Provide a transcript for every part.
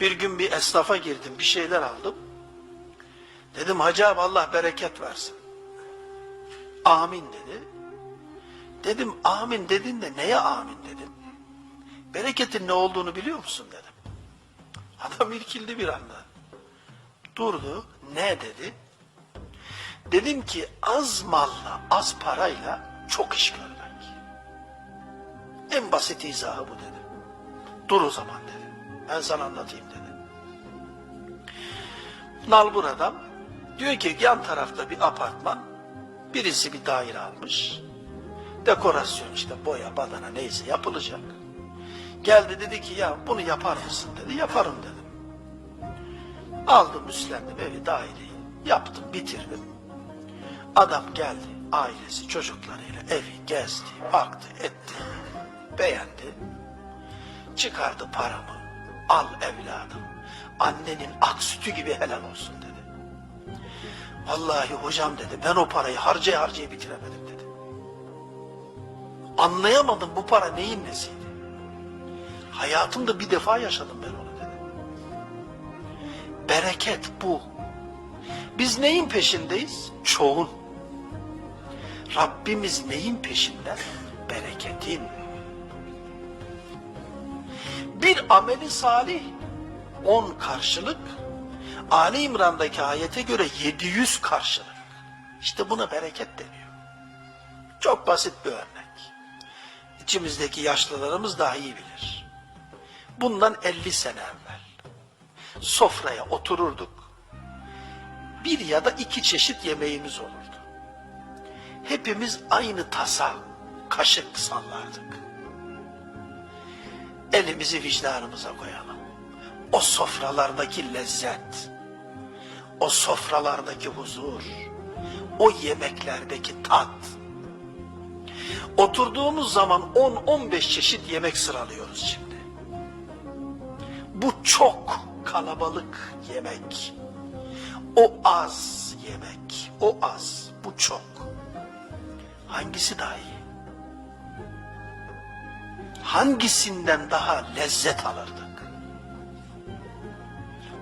Bir gün bir esnafa girdim, bir şeyler aldım. Dedim hacı abi Allah bereket versin. Amin dedi. Dedim amin dedin de neye amin dedim. Bereketin ne olduğunu biliyor musun dedim. Adam irkildi bir anda. Durdu. Ne dedi? Dedim ki az malla, az parayla çok iş görmek. En basit izahı bu dedim. Dur o zaman dedi. Ben sana anlatayım dedi. Nalbur adam diyor ki yan tarafta bir apartman, birisi bir daire almış. Dekorasyon işte boya, badana neyse yapılacak. Geldi dedi ki ya bunu yapar mısın dedi. Yaparım dedim. Aldım üstlendim evi daireyi. Yaptım bitirdim. Adam geldi ailesi çocuklarıyla evi gezdi, baktı etti. Beğendi. Çıkardı paramı. Al evladım. Annenin ak sütü gibi helal olsun dedi. Vallahi hocam dedi ben o parayı harcaya harcaya bitiremedim dedi. Anlayamadım bu para neyin nesiydi. Hayatımda bir defa yaşadım ben onu dedi. Bereket bu. Biz neyin peşindeyiz? Çoğun. Rabbimiz neyin peşinde? Bereketin. Bir ameli salih on karşılık, Ali İmran'daki ayete göre 700 karşılık. İşte buna bereket deniyor. Çok basit bir örnek. İçimizdeki yaşlılarımız daha iyi bilir. Bundan 50 sene evvel sofraya otururduk. Bir ya da iki çeşit yemeğimiz olurdu. Hepimiz aynı tasa, kaşık sallardık. Elimizi vicdanımıza koyalım. O sofralardaki lezzet, o sofralardaki huzur, o yemeklerdeki tat. Oturduğumuz zaman 10-15 çeşit yemek sıralıyoruz şimdi. Bu çok kalabalık yemek. O az yemek. O az. Bu çok. Hangisi daha iyi? Hangisinden daha lezzet alırdık?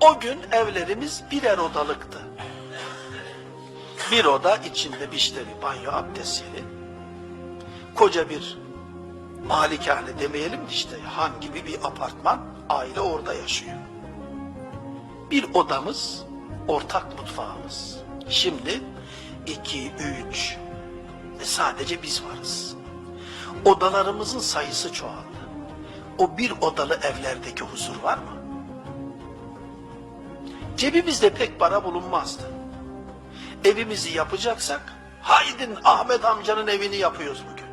O gün evlerimiz birer odalıktı. Bir oda içinde bir banyo abdestli. Koca bir malikane demeyelim de işte han gibi bir apartman aile orada yaşıyor. Bir odamız ortak mutfağımız. Şimdi iki, üç sadece biz varız. Odalarımızın sayısı çoğaldı. O bir odalı evlerdeki huzur var mı? Cebimizde pek para bulunmazdı. Evimizi yapacaksak haydin Ahmet amcanın evini yapıyoruz bugün.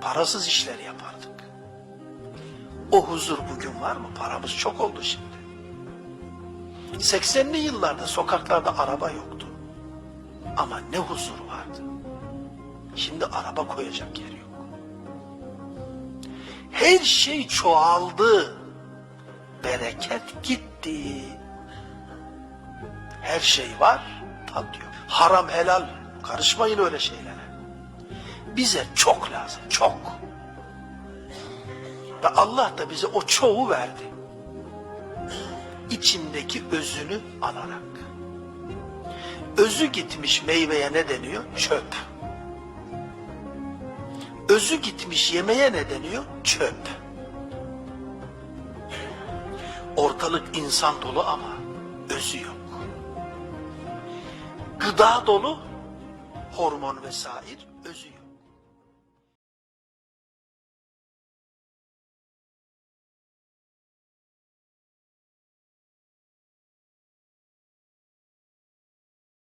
Parasız işler yapardık. O huzur bugün var mı? Paramız çok oldu şimdi. 80'li yıllarda sokaklarda araba yoktu. Ama ne huzur vardı. Şimdi araba koyacak yer. Her şey çoğaldı. Bereket gitti. Her şey var, tat yok. Haram helal, karışmayın öyle şeylere. Bize çok lazım, çok. Ve Allah da bize o çoğu verdi. İçindeki özünü alarak. Özü gitmiş meyveye ne deniyor? Çöp. Özü gitmiş yemeğe ne deniyor? Çöp. Ortalık insan dolu ama özü yok. Gıda dolu, hormon vesaire, özü yok.